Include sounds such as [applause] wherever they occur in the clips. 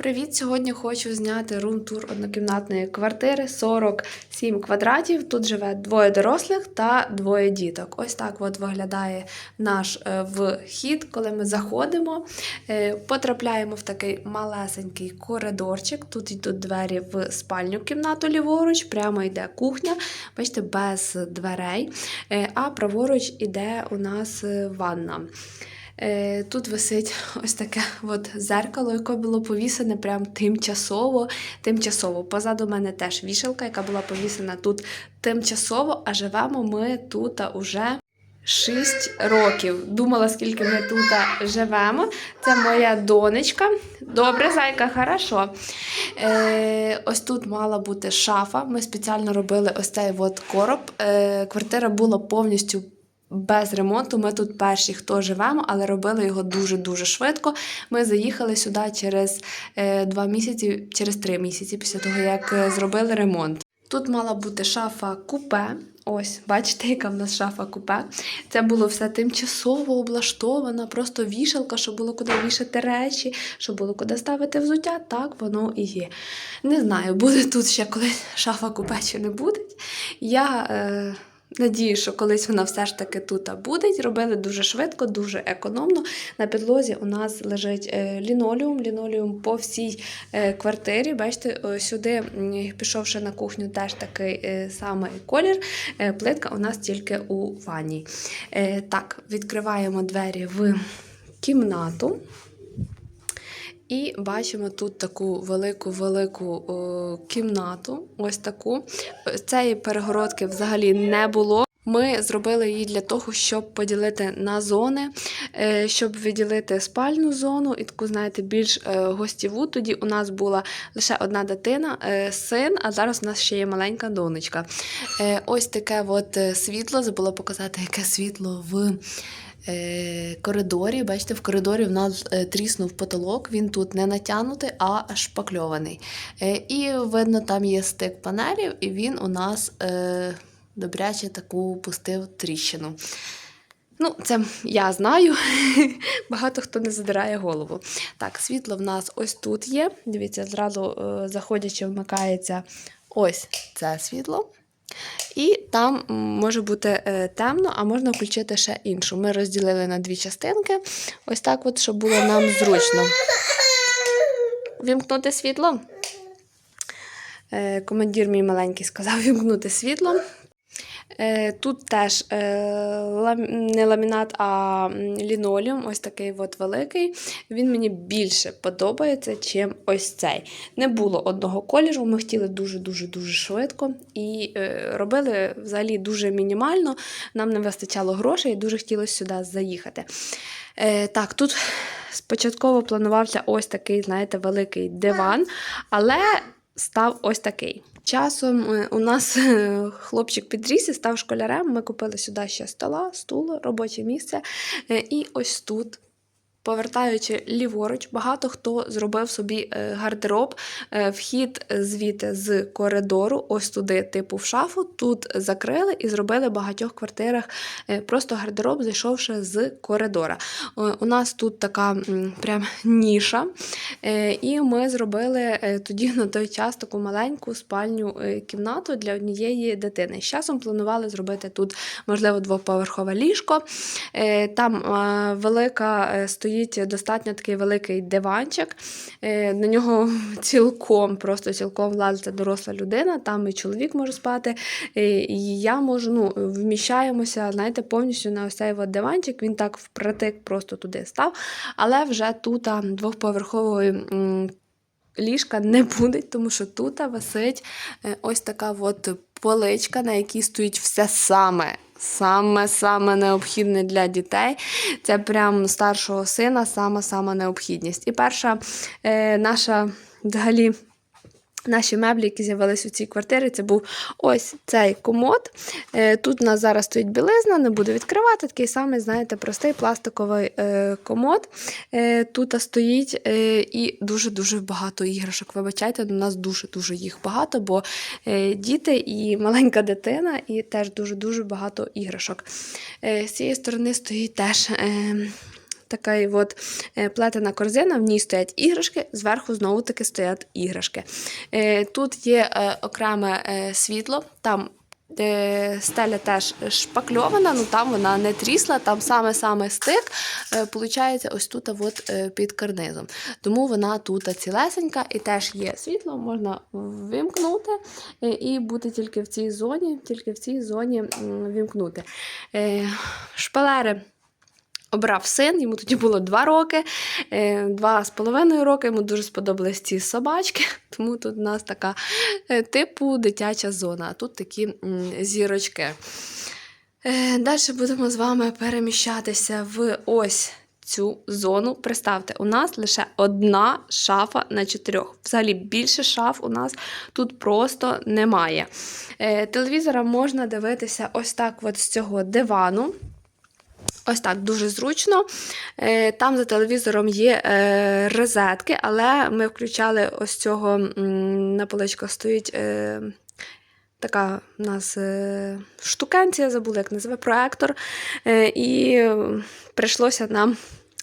Привіт! Сьогодні хочу зняти рум-тур однокімнатної квартири 47 квадратів. Тут живе двоє дорослих та двоє діток. Ось так от виглядає наш е, вхід, коли ми заходимо. Е, Потрапляємо в такий малесенький коридорчик. Тут йдуть двері в спальню кімнату ліворуч, прямо йде кухня, бачите, без дверей. Е, А праворуч іде у нас ванна. Е, Тут висить [laughs] ось таке от зеркало, яке було повісене прям тимчасово. Тимчасово. Позаду мене теж вішалка, яка була повісена тут тимчасово, а живемо ми тут уже 6 років. Думала, скільки ми тут живемо. Це моя донечка. Добре, зайка, хорошо. Е, ось тут мала бути шафа. Ми спеціально робили ось цей от короб. Е, квартира була повністю без ремонту. Ми тут перші, хто живемо, але робили його дуже-дуже швидко. Ми заїхали сюди через е, два місяці, через три місяці після того, як е, зробили ремонт. Тут мала бути шафа купе. Ось, бачите, яка в нас шафа купе. Це було все тимчасово облаштовано, просто вішалка, щоб було куди вішати речі, щоб було куди ставити взуття. Так воно і є. Не знаю, буде тут ще колись шафа купе чи не буде. Я е, надію, що колись вона все ж таки тут буде. Робили дуже швидко, дуже економно. На підлозі у нас лежить е, лінолеум, лінолеум по всій е, квартирі. Бачите, сюди, пішовши на кухню, теж такий е, самий колір. Е, Плитка у нас тільки у ванні. Е, Так, відкриваємо двері в кімнату. І бачимо тут таку велику-велику кімнату. Ось таку. Цієї перегородки взагалі не було. Ми зробили її для того, щоб поділити на зони, е, щоб відділити спальну зону і таку, знаєте, більш е, гостєву. Тоді у нас була лише одна дитина, е, син, а зараз у нас ще є маленька донечка. Ось таке от світло. Забула показати, яке світло в коридорі. Бачите, в коридорі в нас е, тріснув потолок, він тут не натягнутий, а шпакльований. Е, і видно, там є стик панелів, і він у нас е, добряче таку пустив тріщину. Ну, це я знаю. [laughs] Багато хто не задирає голову. Так, світло в нас ось тут є. Дивіться, зразу е, заходячи, вмикається ось це світло. І там може бути е, темно, а можна включити ще іншу. Ми розділили на дві частинки. Ось так, от, щоб було нам зручно. Вімкнути світло. Е, командир мій маленький сказав вімкнути світло. Е, Тут теж е, не ламінат, а лінолеум, ось такий от великий. Він мені більше подобається, чим ось цей. Не було одного кольору, ми хотіли дуже-дуже-дуже швидко і е, робили взагалі дуже мінімально. Нам не вистачало грошей, і дуже хотілося сюди заїхати. Так, тут спочатково планувався ось такий, знаєте, великий диван, але став ось такий. Часом е, у нас е, хлопчик підріс і став школярем. Ми купили сюди ще стола, стул, робоче місце. Е, І ось тут. Повертаючи ліворуч, багато хто зробив собі е, гардероб, е, вхід звідти з коридору, ось туди, типу в шафу. Тут закрили і зробили в багатьох квартирах е, просто гардероб, зайшовши з коридора. У нас тут така прям ніша, і ми зробили тоді на той час таку маленьку спальню кімнату для однієї дитини. З часом планували зробити тут, можливо, двоповерхове ліжко. Там велика е, стоїть достатньо такий великий диванчик. Е, На нього [laughs] цілком, просто цілком влазить доросла людина, там і чоловік може спати. е, І я можу, ну, вміщаємося, знаєте, повністю на ось цей от диванчик. Він так впритик просто туди став. Але вже тут а, двохповерхової. Ліжка не буде, тому що тут висить е, ось така от поличка, на якій стоїть все саме. Саме-саме необхідне для дітей. Це прям старшого сина, саме-саме необхідність. І перша е, наша взагалі. Наші меблі, які з'явились у цій квартирі, це був ось цей комод. Е, Тут у нас зараз стоїть білизна, не буду відкривати. Такий самий, знаєте, простий пластиковий е, комод. Е, Тут стоїть і дуже-дуже багато іграшок. Вибачайте, у нас дуже-дуже їх багато, бо діти і маленька дитина, і теж дуже-дуже багато іграшок. З цієї сторони стоїть теж. Така от е, плетена корзина, в ній стоять іграшки, зверху знову таки стоять іграшки. Е, Тут є е, окреме світло, там стеля теж шпакльована, ну там вона не трісла, там саме-саме стик, получається ось тут от, під карнизом. Тому вона тут цілесенька і теж є світло, можна вимкнути і бути тільки в цій зоні, тільки в цій зоні. Е, Шпалери обрав син, йому тоді було два роки, е, два з половиною роки. Йому дуже сподобались ці собачки, [laughs] тому тут у нас така е, типу дитяча зона, а тут такі зірочки. Далі будемо з вами переміщатися в ось цю зону. Представте, у нас лише одна шафа на чотирьох. Взагалі більше шаф у нас тут просто немає. Е, Телевізора можна дивитися ось так от з цього дивану. Ось так дуже зручно. Е, Там за телевізором є е, розетки, але ми включали ось цього на поличках стоїть. е, Така у нас штукенція, забула, як називає, проектор. І прийшлося нам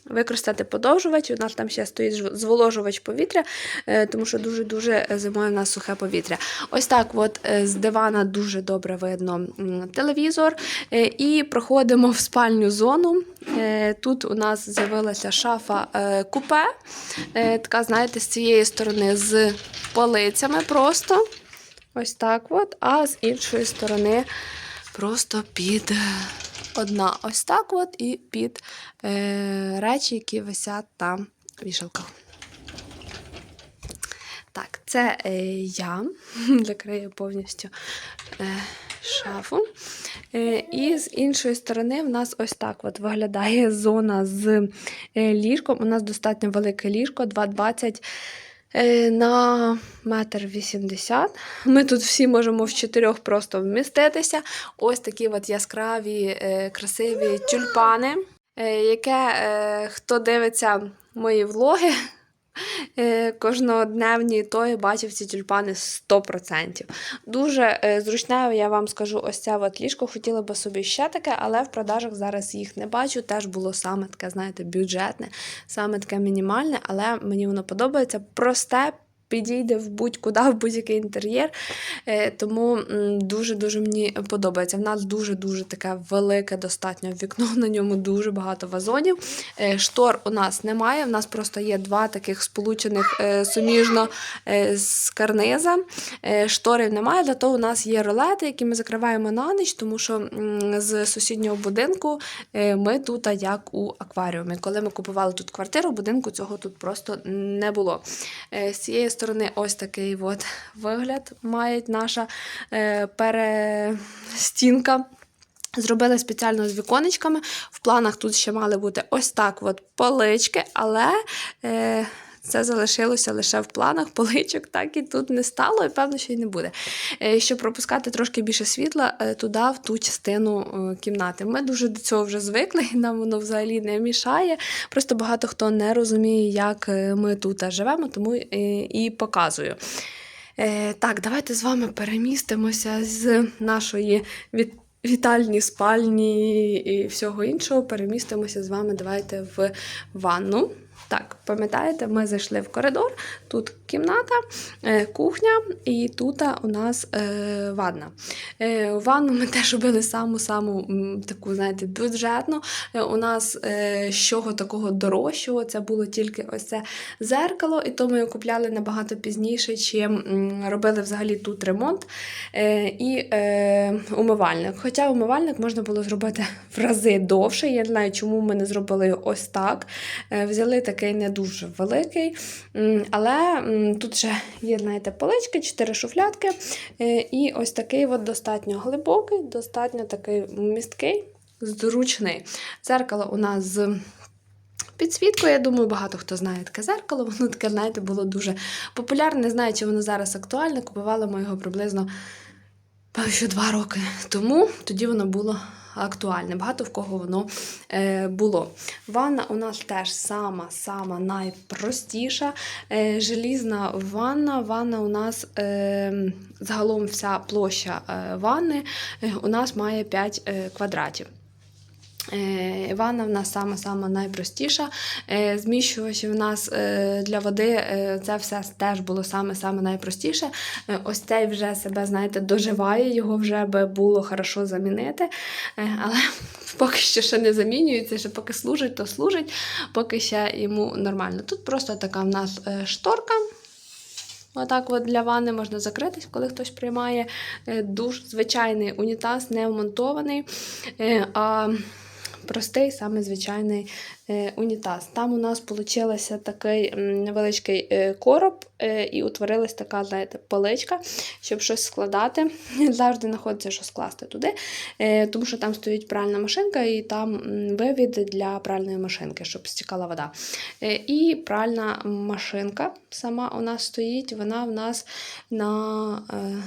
використати подовжувач. У нас там ще стоїть зволожувач повітря, е, тому що дуже-дуже зимою у нас сухе повітря. Ось так от е, з дивана дуже добре видно телевізор. Е, І проходимо в спальню зону. Е, Тут у нас з'явилася шафа е, купе. Е, Така, знаєте, з цієї сторони з полицями просто. Ось так от, а з іншої сторони просто під е, одна ось так от і під е, речі, які висять на вішалках. Так, це е, я [laughs] закрию повністю е, шафу. Е, і з іншої сторони, в нас ось так от виглядає зона з е, ліжком. У нас достатньо велике ліжко, 2,20 е, на метр вісімдесят. Ми тут всі можемо в чотирьох просто вміститися. Ось такі от яскраві, е, красиві тюльпани, е, яке е, хто дивиться мої влоги. Е, Кожнодневні, той бачив ці тюльпани 100%. Дуже е, зручне, я вам скажу, ось ця от ліжко. Хотіла би собі ще таке, але в продажах зараз їх не бачу. Теж було саме таке, знаєте, бюджетне, саме таке мінімальне, але мені воно подобається. Просте, підійде в будь-куди, в будь-який інтер'єр. Е, Тому дуже-дуже мені подобається. В нас дуже-дуже таке велике достатньо вікно, [laughs] на ньому дуже багато вазонів. Е, Штор у нас немає, в нас просто є два таких сполучених е, суміжно з карниза. Шторів немає, зато у нас є ролети, які ми закриваємо на ніч, тому що з сусіднього будинку ми тут як у акваріумі. Коли ми купували тут квартиру, будинку цього тут просто не було. З цієї сторони ось такий от вигляд має наша е, перестінка. Зробили спеціально з віконечками. В планах тут ще мали бути ось так от полички, але е, це залишилося лише в планах. Поличок так і тут не стало, і певно, що й не буде. Е, щоб пропускати трошки більше світла е, туди, в ту частину е, кімнати. Ми дуже до цього вже звикли, і нам воно взагалі не мішає. Просто багато хто не розуміє, як ми тут живемо, тому і показую. Так, давайте з вами перемістимося з нашої від вітальні, спальні і всього іншого. Перемістимося з вами. Давайте в ванну. Так, пам'ятаєте, ми зайшли в коридор, тут кімната, е, кухня, і тут у нас е, ванна. Е, ванну ми [laughs] теж робили саму-саму таку, знаєте, бюджетну. У нас з чого такого дорожчого, це було тільки ось це зеркало, і то ми його купляли набагато пізніше, чим робили взагалі тут ремонт і умивальник. Хоча умивальник можна було зробити [laughs] в рази довше. Я не знаю, чому ми не зробили ось так. Взяли такий не дуже великий, але тут ще є, знаєте, полички, чотири шуфлятки. е, І ось такий от достатньо глибокий, достатньо такий місткий, зручний. Дзеркало у нас з підсвіткою. Я думаю, багато хто знає таке зеркало. Воно таке, знаєте, було дуже популярне. Не знаю, чи воно зараз актуальне. Купували ми його приблизно певно, два роки тому. Тоді воно було актуальне. Багато в кого воно е, було. Ванна у нас теж сама-сама найпростіша. Е, желізна ванна. Ванна у нас е, загалом вся площа ванни у нас має 5 е, квадратів. Е, Ванна в нас саме-саме найпростіша. Е, Зміщувачі в нас е, для води це все теж було саме-саме найпростіше. Ось цей вже себе, знаєте, доживає, його вже би було хорошо замінити. Але [laughs] поки що ще не замінюється, ще поки служить, то служить, поки ще йому нормально. Тут просто така в нас шторка. Отак от для ванни можна закритись, коли хтось приймає душ. Звичайний унітаз, не вмонтований, а простий, саме звичайний е, унітаз. Там у нас вийшло такий невеличкий е, короб, е, і утворилась така, знаєте, поличка, щоб щось складати. [laughs] Завжди знаходиться, що скласти туди, тому що там стоїть пральна машинка, і там вивід для пральної машинки, щоб стікала вода. І пральна машинка сама у нас стоїть, вона в нас на е,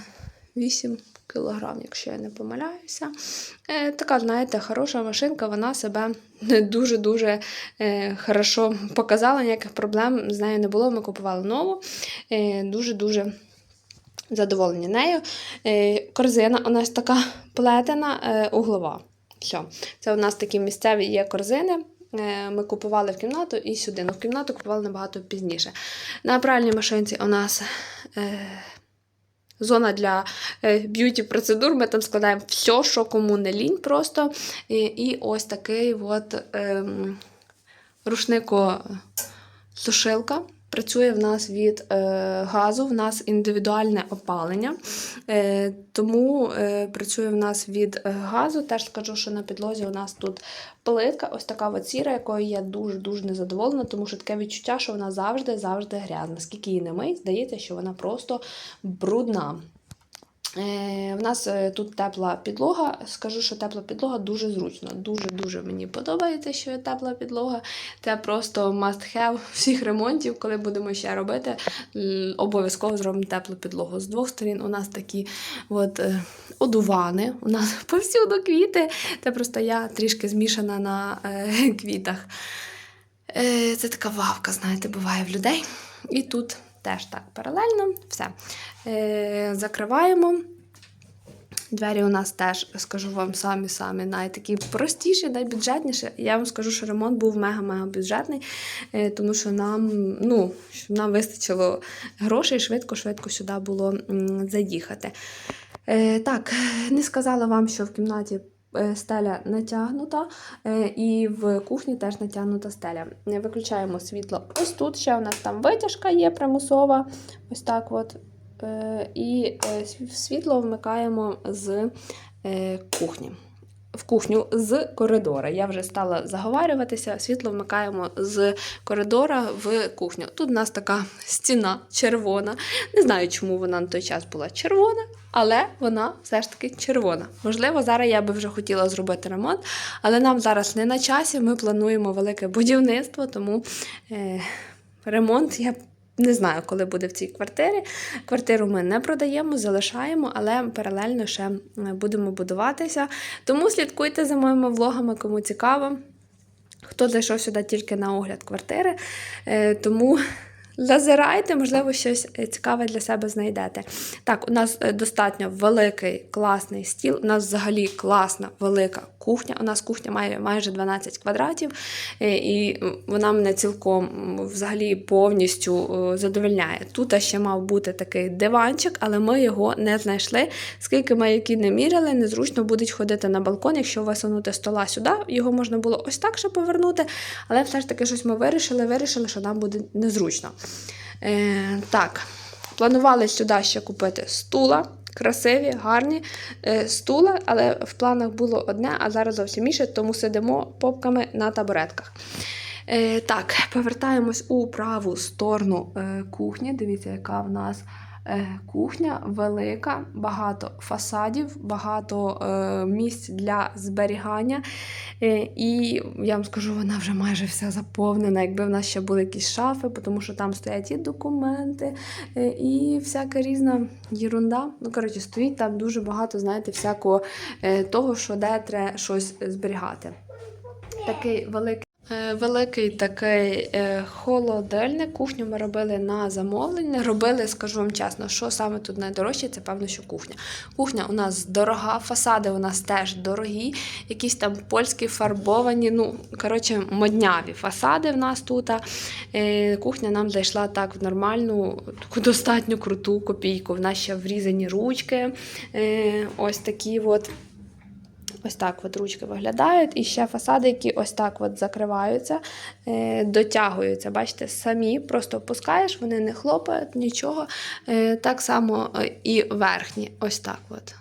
8 кілограм, якщо я не помиляюся. Е, Така, знаєте, хороша машинка, вона себе дуже-дуже е, хорошо показала, ніяких проблем з нею не було. Ми купували нову. Е, Дуже-дуже задоволені нею. Корзина у нас така плетена, углова. Все. Це у нас такі місцеві є корзини. Ми купували в кімнату і сюди. Ну, в кімнату купували набагато пізніше. На пральній машинці у нас зона для е, б'юті процедур. Ми там складаємо все, що кому не лінь просто. І, і ось такий от ем, рушнико-сушилка. Працює в нас від е, газу, в нас індивідуальне опалення, е, тому е, працює в нас від е, газу. Теж скажу, що на підлозі у нас тут плитка, ось така от сіра, якою я дуже-дуже незадоволена, тому що таке відчуття, що вона завжди-завжди грязна. Скільки її не мить, здається, що вона просто брудна. Е, в нас е, тут тепла підлога. Скажу, що тепла підлога дуже зручно. Дуже-дуже мені подобається, що є тепла підлога. Це просто must have [laughs] всіх ремонтів, коли будемо ще робити. Обов'язково зробимо теплу підлогу. З двох сторін у нас такі от, е, одувани, у нас [laughs] повсюду квіти. Це просто я трішки змішана на [laughs] квітах. Це така вавка, знаєте, буває в людей. І тут теж так паралельно. Все. Е, закриваємо. Двері у нас теж, скажу вам, самі-самі найтакі простіші, найбюджетніші. Я вам скажу, що ремонт був мега-мега бюджетний, е, тому що нам, ну, нам вистачило грошей швидко-швидко сюди було заїхати. Е, так, не сказала вам, що в кімнаті стеля натягнута, е, і в кухні теж натягнута стеля. Е, Виключаємо світло ось тут. Ще у нас там витяжка є примусова. Ось так от. Е, І е, світло вмикаємо з е, кухні. В кухню з коридора. Я вже стала заговарюватися. Світло вмикаємо з коридора в кухню. Тут у нас така стіна червона. Не знаю, чому вона на той час була червона, але вона все ж таки червона. Можливо, зараз я би вже хотіла зробити ремонт, але нам зараз не на часі. Ми плануємо велике будівництво, тому е, ремонт я. Не знаю, коли буде в цій квартирі. Квартиру ми не продаємо, залишаємо, але паралельно ще е, будемо будуватися. Тому слідкуйте за моїми влогами, кому цікаво. Хто зайшов сюди тільки на огляд квартири. Е, Тому зазирайте, можливо, щось е, цікаве для себе знайдете. Так, у нас е, достатньо великий класний стіл. У нас взагалі класна велика кухня. У нас кухня має майже 12 квадратів, е, і вона мене цілком взагалі повністю задовольняє. Тут ще мав бути такий диванчик, але ми його не знайшли. Скільки ми які не міряли, незручно буде ходити на балкон, якщо висунути стола сюди, його можна було ось так ще повернути, але все ж таки щось ми вирішили, вирішили, що нам буде незручно. Е, так, планували сюди ще купити стула. Красиві, гарні е, стула, але в планах було одне, а зараз зовсім інше, тому сидимо попками на табуретках. Е, так, повертаємось у праву сторону е, кухні. Дивіться, яка в нас кухня велика, багато фасадів, багато е, місць для зберігання. Е, і я вам скажу, вона вже майже вся заповнена. Якби в нас ще були якісь шафи, тому що там стоять і документи, е, і всяка різна єрунда. Ну, коротше, стоїть там дуже багато, знаєте, всякого е, того, що де треба щось зберігати. Такий великий. Е, Великий такий е, холодильник. Кухню ми робили на замовлення. Робили, скажу вам чесно, що саме тут найдорожче, це певно, що кухня. Кухня у нас дорога, фасади у нас теж дорогі, якісь там польські фарбовані, ну, коротше, модняві фасади в нас тут. Е, Кухня нам зайшла так в нормальну, таку достатньо круту копійку. В нас ще врізані ручки. Ось такі от. Ось так от ручки виглядають. І ще фасади, які ось так от закриваються, е, дотягуються. Бачите, самі просто опускаєш, вони не хлопають, нічого. Е, Так само е, і верхні. Ось так от.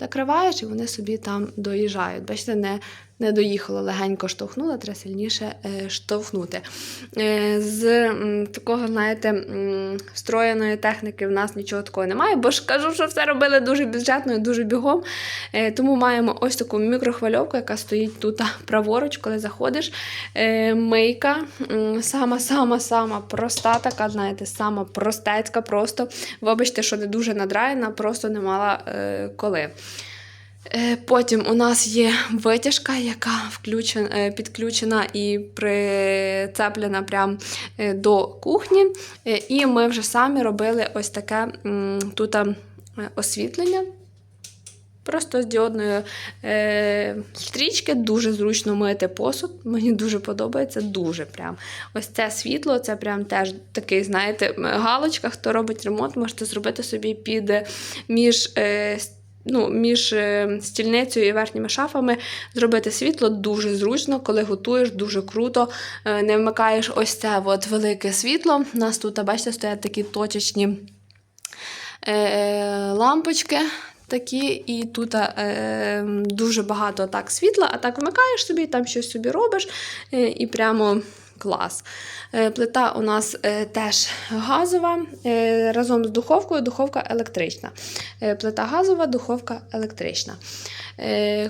Закриваєш, і вони собі там доїжджають. Бачите, не, не доїхало, легенько штовхнула, треба сильніше е, штовхнути. Е, з такого, знаєте, встроєної техніки в нас нічого такого немає, бо ж кажу, що все робили дуже бюджетно і дуже бігом. Е, тому маємо ось таку мікрохвильовку, яка стоїть тут праворуч, коли заходиш. Мийка, сама-сама-сама проста, така, знаєте, сама простецька, просто. Вибачте, що не дуже надраєна, просто не мала коли. Е, Потім у нас є витяжка, яка включена, е, підключена і прицеплена прямо е, до кухні. І ми вже самі робили ось таке тут е, освітлення. Просто з діодної е, стрічки дуже зручно мити посуд. Мені дуже подобається, дуже прям. Ось це світло, це прям теж такий, знаєте, галочка. Хто робить ремонт, можете зробити собі під між. Е, Ну, між е, стільницею і верхніми шафами зробити світло дуже зручно, коли готуєш, дуже круто. Е, Не вмикаєш ось це от велике світло. У нас тут, бачите, стоять такі точечні е, лампочки. Такі, і тут е, дуже багато так світла, а так вмикаєш собі, там щось собі робиш, е, і прямо клас. Е, плита у нас е, теж газова, е, разом з духовкою, духовка електрична. Плита газова, духовка електрична.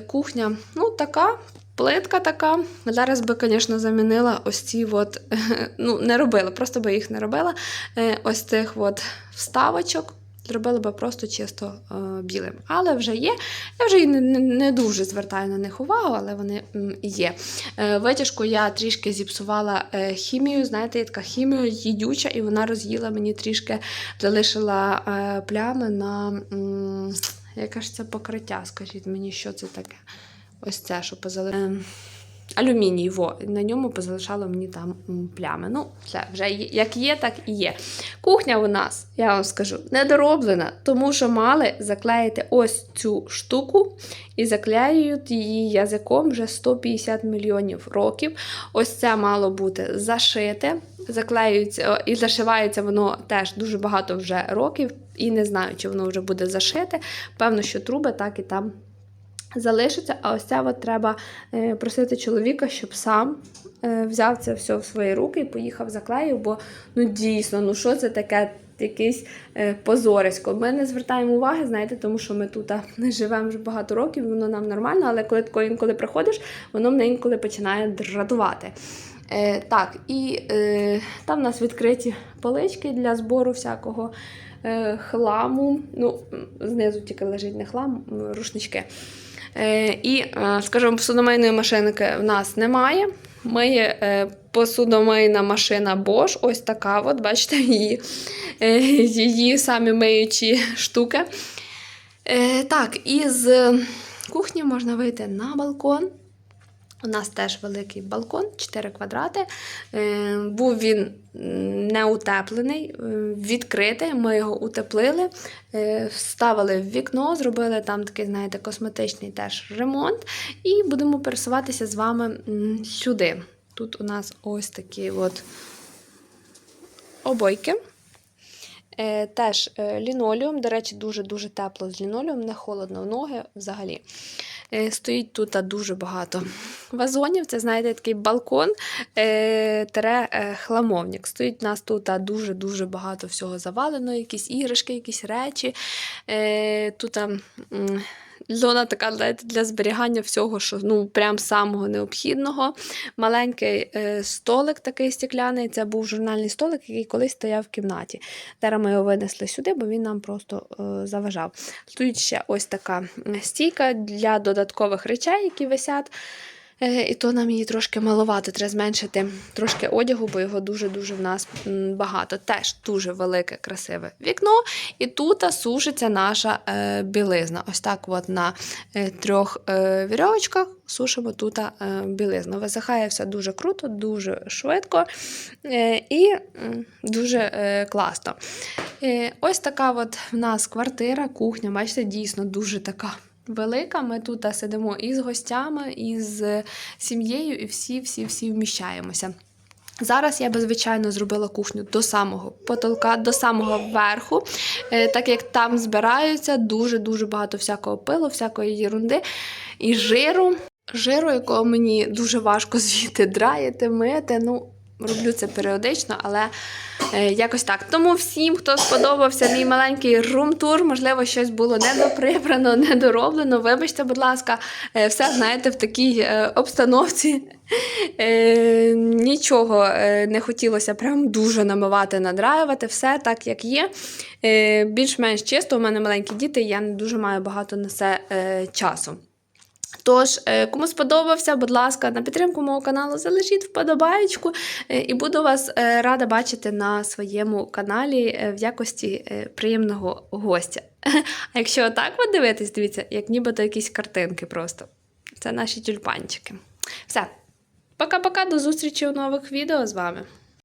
Кухня, ну, така. Плитка така. Зараз би, звісно, замінила ось ці от, [laughs] ну, не робила, просто би їх не робила. Ось цих от вставочок. Зробила би просто чисто е, білим. Але вже є. Я вже не, не, дуже звертаю на них увагу, але вони є. Е, витяжку я трішки зіпсувала е, хімію. Знаєте, є така хімія їдюча, і вона роз'їла мені трішки, залишила плями на яке ж це покриття? Скажіть мені, що це таке? Ось це, що позали. Алюміній, во, на ньому позалишало мені там плями. Ну, все, вже як є, так і є. Кухня у нас, я вам скажу, недороблена, тому що мали заклеїти ось цю штуку і заклеюють її язиком вже 150 мільйонів років. Ось це мало бути зашите. Заклеюється і зашивається воно теж дуже багато вже років, і не знаю, чи воно вже буде зашите. Певно, що труби так і там залишиться. А ось це от треба е, просити чоловіка, щоб сам е, взяв це все в свої руки і поїхав заклеїв, бо ну дійсно, ну що це таке? Якийсь е, позорисько. Ми не звертаємо уваги, знаєте, тому що ми тут живемо вже багато років, воно нам нормально, але коли тако інколи приходиш, воно мене інколи починає дратувати. Е, так, і е, там у нас відкриті полички для збору всякого е, хламу. Ну, знизу тільки лежить не хлам, рушнички. Е, і, е, скажімо, посудомийної машинки в нас немає. Ми є посудомийна машина Bosch, ось така, от, бачите, її, е, її самі миючі штуки. Е, так, і з кухні можна вийти на балкон. У нас теж великий балкон, 4 квадрати. Е, був він не утеплений, е, відкритий. Ми його утеплили, е, вставили в вікно, зробили там такий, знаєте, косметичний теж ремонт. І будемо пересуватися з вами сюди. Тут у нас ось такі от обойки. Е, теж е, лінолеум, до речі, дуже-дуже тепло з лінолеум, не холодно в ноги взагалі. Е, стоїть тут дуже багато вазонів. Це, знаєте, такий балкон тере хламовник. Стоїть у нас тут дуже-дуже багато всього завалено, якісь іграшки, якісь речі. Тут Зона така, знаєте, для зберігання всього, що ну, прям самого необхідного. Маленький е, столик такий стекляний. Це був журнальний столик, який колись стояв в кімнаті. Зараз ми його винесли сюди, бо він нам просто е, заважав. Тут ще ось така стійка для додаткових речей, які висять. Е, І то нам її трошки маловато, треба зменшити трошки одягу, бо його дуже-дуже в нас багато. Теж дуже велике, красиве вікно. І тут сушиться наша е, білизна. Ось так от на е, трьох вірьовочках сушимо тут білизну. Висихає все дуже круто, дуже швидко і дуже класно. Ось така от в нас квартира, кухня. Бачите, дійсно дуже така велика. Ми тут е, сидимо і з гостями, і з сім'єю, і всі-всі-всі вміщаємося. Зараз я би, звичайно, зробила кухню до самого потолка, до самого верху, е, так як там збираються дуже-дуже багато всякого пилу, всякої єрунди і жиру. Жиру, якого мені дуже важко [laughs] звідти драїти, мити. Ну, роблю це періодично, але е, якось так. Тому всім, хто сподобався мій маленький рум-тур, можливо, щось було недоприбрано, [laughs] недороблено. Вибачте, будь ласка, е, все знаєте в такій е, обстановці. Нічого не хотілося прям дуже намивати, надраювати, все так, як є. Більш-менш чисто, у мене маленькі діти, я не дуже маю багато на це часу. Тож, е, кому сподобався, будь ласка, на підтримку мого каналу залишіть вподобаєчку е, і буду вас е, рада бачити на своєму каналі в якості приємного гостя. [laughs] А якщо отак от дивитись, дивіться, як нібито якісь картинки просто. Це наші тюльпанчики. Все. Пока-пока, до зустрічі у нових відео з вами.